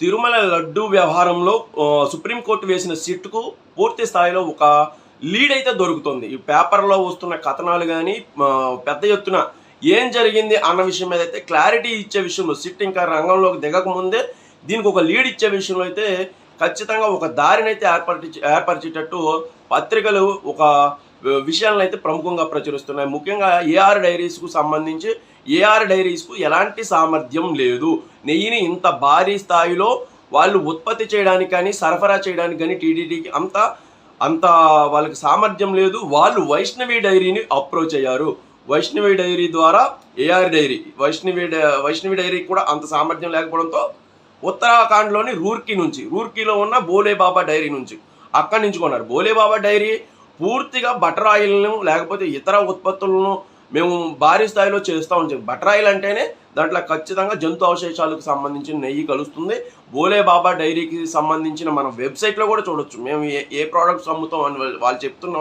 తిరుమల లడ్డు వ్యవహారంలో సుప్రీంకోర్టు వేసిన సిట్కు పూర్తి స్థాయిలో ఒక లీడ్ అయితే దొరుకుతుంది. ఈ పేపర్లో వస్తున్న కథనాలు కానీ పెద్ద ఎత్తున ఏం జరిగింది అన్న విషయం మీద అయితే క్లారిటీ ఇచ్చే విషయంలో సిట్ ఇంకా రంగంలోకి దిగకముందే దీనికి ఒక లీడ్ ఇచ్చే విషయంలో అయితే ఖచ్చితంగా ఒక దారిని అయితే ఏర్పరిచి ఏర్పరిచేటట్టు పత్రికలు ఒక విషయాలను అయితే ప్రముఖంగా ప్రచురిస్తున్నాయి. ముఖ్యంగా ఏఆర్ డైరీస్కు సంబంధించి ఏఆర్ డైరీస్కు ఎలాంటి సామర్థ్యం లేదు. నెయ్యిని ఇంత భారీ స్థాయిలో వాళ్ళు ఉత్పత్తి చేయడానికి కానీ సరఫరా చేయడానికి కానీ టీడీడీకి అంత అంత వాళ్ళకి సామర్థ్యం లేదు. వాళ్ళు వైష్ణవి డైరీని అప్రోచ్ అయ్యారు. వైష్ణవి డైరీ ద్వారా ఏఆర్ డైరీ వైష్ణవి డై- వైష్ణవి డైరీకి కూడా అంత సామర్థ్యం లేకపోవడంతో ఉత్తరాఖండ్లోని రూర్కీ నుంచి రూర్కీలో ఉన్న బోలే బాబా డైరీ నుంచి అక్కడి నుంచి కొన్నారు. బోలే బాబా డైరీ పూర్తిగా బటర్ ఆయిల్ను లేకపోతే ఇతర ఉత్పత్తులను మేము భారీ స్థాయిలో చేస్తూ ఉంటాం బటర్ ఆయిల్ అంటేనే దాంట్లో ఖచ్చితంగా జంతు అవశేషాలకు సంబంధించిన నెయ్యి కలుస్తుంది. బోలే బాబా డైరీకి సంబంధించిన మన వెబ్సైట్లో కూడా చూడొచ్చు. మేము ఏ ఏ ప్రోడక్ట్స్ అమ్ముతాం అని వాళ్ళు- చెప్తున్న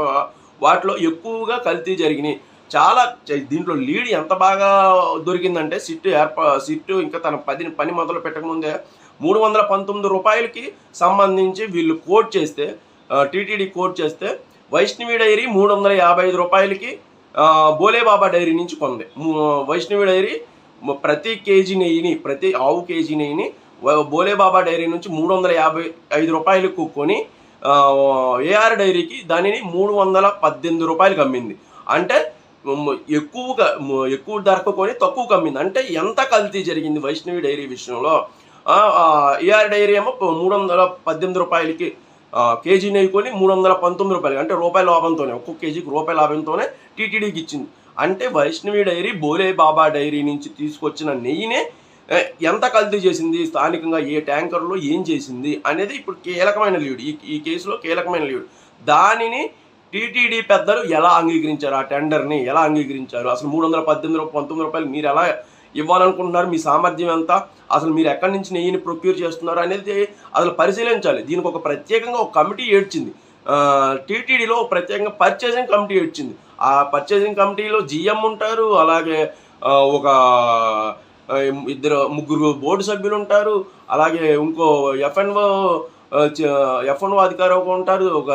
వాటిలో ఎక్కువగా కల్తీ జరిగినాయి. చాలా దీంట్లో లీడ్ ఎంత బాగా దొరికిందంటే సిట్టు ఏర్పా సిట్టు ఇంకా తన పది పని మొదలు పెట్టకముందే మూడు వందల పంతొమ్మిది రూపాయలకి సంబంధించి వీళ్ళు కోట్ చేస్తే టీటీడీ కోట్ చేస్తే వైష్ణవి డైరీ మూడు వందల యాభై ఐదు రూపాయలకి బోలేబాబా డైరీ నుంచి కొంది. వైష్ణవి డైరీ ప్రతి కేజీ నెయ్యిని ప్రతి ఆవు కేజీ నెయ్యిని బోలేబాబా డైరీ నుంచి మూడు వందల యాభై ఐదు రూపాయలకు కొని ఏఆర్ డైరీకి దానిని మూడు వందల పద్దెనిమిది రూపాయలకు అమ్మింది. అంటే ఎక్కువగా ఎక్కువ ధరకు కొని తక్కువ అమ్మింది అంటే ఎంత కల్తీ జరిగింది వైష్ణవి డైరీ విషయంలో? ఏఆర్ డైరీ ఏమో మూడు వందల పద్దెనిమిది రూపాయలకి కేజీ నెయ్యి కొని మూడు వందల పంతొమ్మిది రూపాయలు అంటే రూపాయి లాభంతోనే ఒక్కొక్క కేజీకి రూపాయి లాభంతోనే టీటీడీకి ఇచ్చింది. అంటే వైష్ణవి డైరీ బోలే బాబా డైరీ నుంచి తీసుకొచ్చిన నెయ్యినే ఎంత కల్తీ చేసింది స్థానికంగా ఏ ట్యాంకర్లో ఏం చేసింది అనేది ఇప్పుడు కీలకమైన లీడ్. ఈ ఈ కేసులో కీలకమైన లీడ్. దానిని టీటీడీ పెద్దలు ఎలా అంగీకరించారు? ఆ టెండర్ని ఎలా అంగీకరించారు? అసలు మూడు వందల పద్దెనిమిది రూపాయలు పంతొమ్మిది రూపాయలు మీరు ఎలా ఇవ్వాలనుకుంటున్నారు మీ సామర్థ్యం ఎంత అసలు మీరు ఎక్కడి నుంచి నెయ్యిని ప్రొక్యూర్ చేస్తున్నారు అనేది అసలు పరిశీలించాలి. దీనికి ఒక ప్రత్యేకంగా ఒక కమిటీ ఏడ్చింది. టీటీడీలో ప్రత్యేకంగా పర్చేసింగ్ కమిటీ ఏడ్చింది. ఆ పర్చేసింగ్ కమిటీలో జిఎం ఉంటారు అలాగే ఒక ఇద్దరు ముగ్గురు బోర్డు సభ్యులు ఉంటారు అలాగే ఇంకో ఎఫ్ఎన్ఓ ఎఫ్ఎన్ఓ అధికారి ఒక ఉంటారు ఒక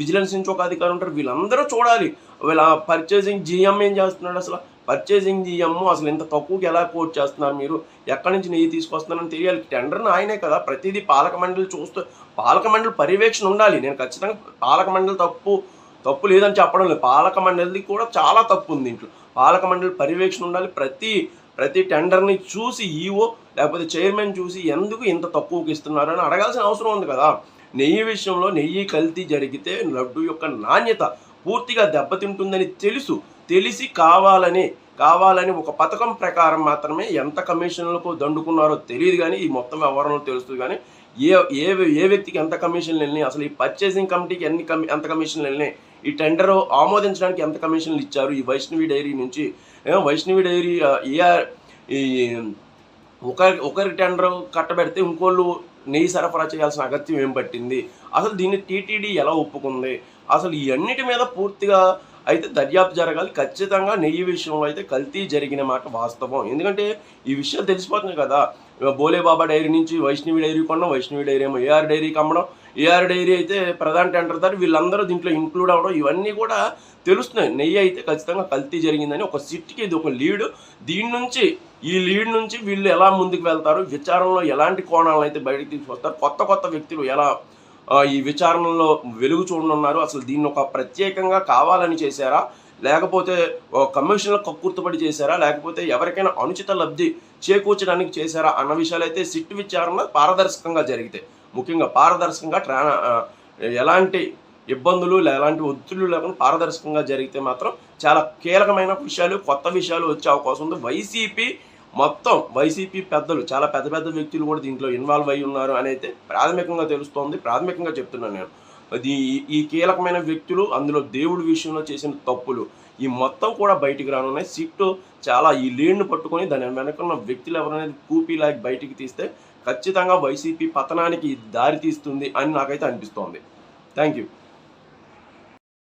విజిలెన్స్ నుంచి ఒక అధికారి ఉంటారు. వీళ్ళందరూ చూడాలి. వీళ్ళ పర్చేసింగ్ జిఎం ఏం చేస్తున్నాడు అసలు? పర్చేసింగ్ జిఎం అసలు ఇంత తక్కువకి ఎలా కోట్ చేస్తున్నారు మీరు? ఎక్కడి నుంచి నెయ్యి తీసుకొస్తున్నారని తెలియాలి. టెండర్ని ఆయనే కదా. ప్రతిదీ పాలక మండలి చూస్తూ పాలక మండలి పర్యవేక్షణ ఉండాలి. నేను ఖచ్చితంగా పాలక మండలి తప్పు తప్పు లేదని చెప్పడం లేదు. పాలక మండలిది కూడా చాలా తప్పు ఉంది ఇంట్లో. పాలక మండలి పర్యవేక్షణ ఉండాలి. ప్రతి ప్రతి టెండర్ని చూసి ఈవో లేకపోతే చైర్మన్ చూసి ఎందుకు ఇంత తక్కువకి ఇస్తున్నారు అని అడగాల్సిన అవసరం ఉంది కదా. నెయ్యి విషయంలో నెయ్యి కల్తీ జరిగితే లడ్డు యొక్క నాణ్యత పూర్తిగా దెబ్బతింటుందని తెలుసు. తెలిసి కావాలని కావాలని ఒక పథకం ప్రకారం మాత్రమే ఎంత కమిషన్లకు దండుకున్నారో తెలియదు కానీ ఈ మొత్తం వ్యవహారంలో తెలుస్తుంది. కానీ ఏ ఏ ఏ వ్యక్తికి ఎంత కమిషన్లు వెళ్ళినాయి అసలు ఈ పర్చేసింగ్ కమిటీకి ఎన్ని కమి ఎంత కమిషన్లు వెళ్ళినాయి ఈ టెండర్ ఆమోదించడానికి ఎంత కమిషన్లు ఇచ్చారు ఈ వైష్ణవి డైరీ నుంచి వైష్ణవి డైరీ ఏఆర్ ఈ ఒకరి ఒకరి టెండర్ కట్టబెడితే ఇంకోళ్ళు నెయ్యి సరఫరా చేయాల్సిన అగత్యం ఏం పట్టింది? అసలు దీన్ని టీటీడీ ఎలా ఒప్పుకుంది? అసలు ఈ అన్నిటి మీద పూర్తిగా అయితే దర్యాప్తు జరగాలి. ఖచ్చితంగా నెయ్యి విషయంలో అయితే కల్తీ జరిగిన మాట వాస్తవం. ఎందుకంటే ఈ విషయాలు తెలిసిపోతున్నాయి కదా. బోలేబాబా డైరీ నుంచి వైష్ణవి డైరీ కొనడం వైష్ణవి డైరీ ఏమో ఏఆర్ డైరీకి అమ్మడం ఏఆర్ డైరీ అయితే ప్రధాన టెండర్ దారి వీళ్ళందరూ దీంట్లో ఇంక్లూడ్ అవ్వడం ఇవన్నీ కూడా తెలుస్తున్నాయి. నెయ్యి అయితే ఖచ్చితంగా కల్తీ జరిగిందని ఒక సిట్కి ఇది ఒక లీడ్. దీని నుంచి ఈ లీడ్ నుంచి వీళ్ళు ఎలా ముందుకు వెళ్తారు? విచారంలో ఎలాంటి కోణాలను అయితే బయటకు తీసుకొస్తారు? కొత్త కొత్త వ్యక్తులు ఎలా ఈ విచారణలో వెలుగు చూడనున్నారు. అసలు దీన్ని ఒక ప్రత్యేకంగా కావాలని చేశారా? లేకపోతే కమిషన్లకు కమిషన్లో కక్కుర్తుపడి చేశారా? లేకపోతే ఎవరికైనా అనుచిత లబ్ధి చేకూర్చడానికి చేశారా? అన్న విషయాలు అయితే సిట్ విచారణ పారదర్శకంగా జరిగితే. ముఖ్యంగా పారదర్శకంగా ట్రా ఎలాంటి ఇబ్బందులు ఎలాంటి ఒత్తిళ్ళు లేకుండా పారదర్శకంగా జరిగితే మాత్రం చాలా కీలకమైన విషయాలు కొత్త విషయాలు వచ్చే అవకాశం ఉంది. వైసీపీ మొత్తం వైసీపీ పెద్దలు చాలా పెద్ద పెద్ద వ్యక్తులు కూడా దీంట్లో ఇన్వాల్వ్ అయి ఉన్నారు అని అయితే ప్రాథమికంగా తెలుస్తోంది. ప్రాథమికంగా చెప్తున్నాను నేను. అది ఈ- ఈ కీలకమైన వ్యక్తులు అందులో దేవుడి విషయంలో చేసిన తప్పులు ఈ మొత్తం కూడా బయటికి రానున్నాయి. సిట్ చాలా ఈ లీడ్ను పట్టుకొని దాని వెనకున్న వ్యక్తులు ఎవరనేది కూపీలాగి బయటికి తీస్తే ఖచ్చితంగా వైసీపీ పతనానికి దారి తీస్తుంది అని నాకైతే అనిపిస్తోంది. Thank you